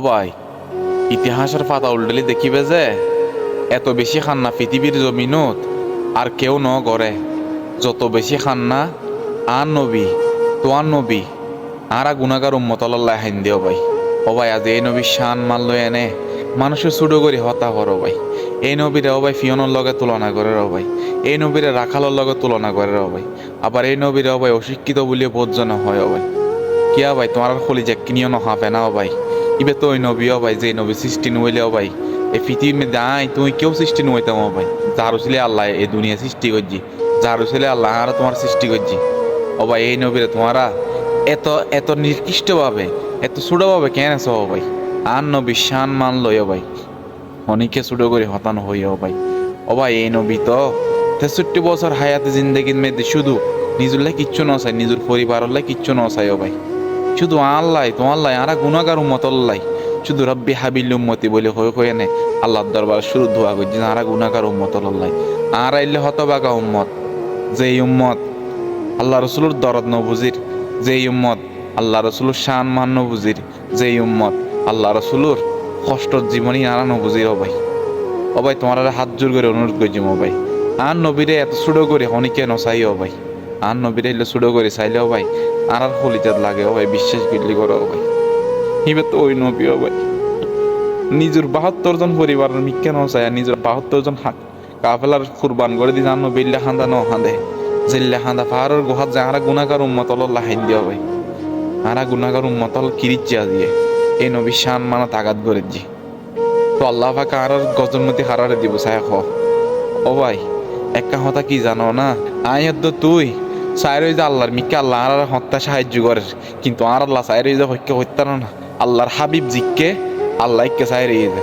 ভাই, ইতিহাসের পাতা উল্টালি দেখিবে যে, এত বেশি খান্না পৃথিবীর জমিনত আর কেউ ন গড়ে। যত বেশি খান্না আর নবী তোয়ার নবী, আর গুণাগার উম্মতল্লাহ হাইন দিও ভাই। ভাই, আজ এই নবীর শান মানল এনে মানুষের সুডো করি হতা করো ভাই। এই নবীরে ভাই ফিয়নের লগে তুলনা করে র ভাই। এই নবীরে রাখালোর লগে তুলনা করে র ভাই। আবার এই নবীরে ভাই অশিক্ষিত বলিয়ে বোধজন হয় ও ভাই। কিয়া ভাই, তোমার খলি যে কিনিও নহাবে না ভাই। ইবে তো ওই নবী ও ভাই, যে নবী সৃষ্টি নইলে ভাই, এই পৃথিবীর মধ্যে আই, তুমি কেউ সৃষ্টি নইতাম ভাই। যার ছিলে আল্লাহ এই দুনিয়া সৃষ্টি করছি, যার ছিলে আল্লাহ আর তোমার সৃষ্টি করছি। ভাই, এই নবীরে তোমারা এত এত নির্দিষ্টভাবে এত ছোটভাবে কেন আছো ভাই? আর নবী শান মান লই ভাই, অনেকে ছোট করে হতান হই ও ভাই। এই নবী তো তেষট্টি বছর হায়াতে জিন্দগির মধ্যে শুধু নিজের নিজুল্লাহ কিচ্ছু নচাই নিজের পরিবারল্লাই কিচ্ছু নচাই ও ভাই। শুধু আল্লাহ তো আল্লাহ, আরা গুণাগার উম্মত আল্লাহ। শুধু রব্বি হাবিল উম্মতি বলে হয়ে হয়ে নে। আল্লাহর দরবার শুরু ধোয়া করছি আরা গুণাগার উম্মত আল্লাহ। আর আইলে হতবাগা উম্মত যে উম্মত আল্লাহ রসুলোর দরদ ন বুজির যে উম্মত আল্লাহ রসুলোর শান মান ন বুজির যে উম্মত আল্লাহ রসুলোর কষ্টর জীবনী আরা ন বুজির ও ভাই। ও ভাই, তোমার হাত জোর করে অনুরোধ করছি ও ভাই। আর নবীরে এত সুডো করে হনিকে নসাই ও ভাই। আর নবীরে এলে সুডো করে চাইলে ও ভাই। আর আর হলিজাত লাগে ভাই, বিশ্বাস করলি করো ভাই। হিবে তো ওই নবী ও ভাই। নিজের বাহাত্তর জন পরিবারের নসাই আর নিজের বাহাত্তর জন হাত কাফেলার কুরবান করে দিয়ে জানো বিল্লা খান্দা ন হাঁদে জিল্লা খান্দা পাহাড়ের গুহাত যে আরা গুণাগার উম্মতল লাহাইন দিয়া ভাই। আরা গুণাগার উম্মতল কিরিচ্ছা দিয়ে। এই নবী শান মানা তাগাত করে দি তো আল্লাহ পাকে আর গজনমতি হারারে দিব খ। ও ভাই একটা কথা কি জানো না? আয় তুই। সাইর যে আল্লাহর মিকে আল্লাহ আর হত্যা সাহায্য করে। কিন্তু আর আল্লাহ সাইর যে হত্যা হত্যা না। আল্লাহর হাবিব জিককে আল্লাহ কে সাইর যে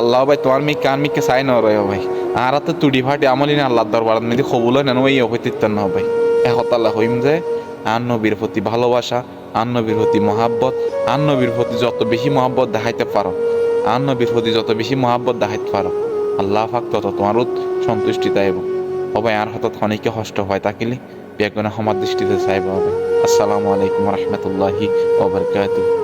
আল্লাহ ভাই তোমার মিকে আর মিকে সাই না রয় ভাই। আর তো তুড়ি ফাটি আমলি না আল্লাহর দরবার। মেদি কবুল হয় না ওই হইতে না ভাই। এক আল্লাহ হইম যে, আর নবীর প্রতি ভালোবাসা, আর নবীর প্রতি মহাব্বত, আর নবীর প্রতি যত বেশি মহাব্বত দেখাইতে পারো, আর নবীর প্রতি যত বেশি মহাব্বত দেখাইতে পারো, আল্লাহ পাক তত তোমারও সন্তুষ্টি চাইব সবাই আর হঠাৎ অনেকে কষ্ট হয় তাকিলে। বেগুনে সমার দৃষ্টিতে সাহেব হবে আসসালামু আলাইকুম রহমতুল্লাহি ওবরকাতুহ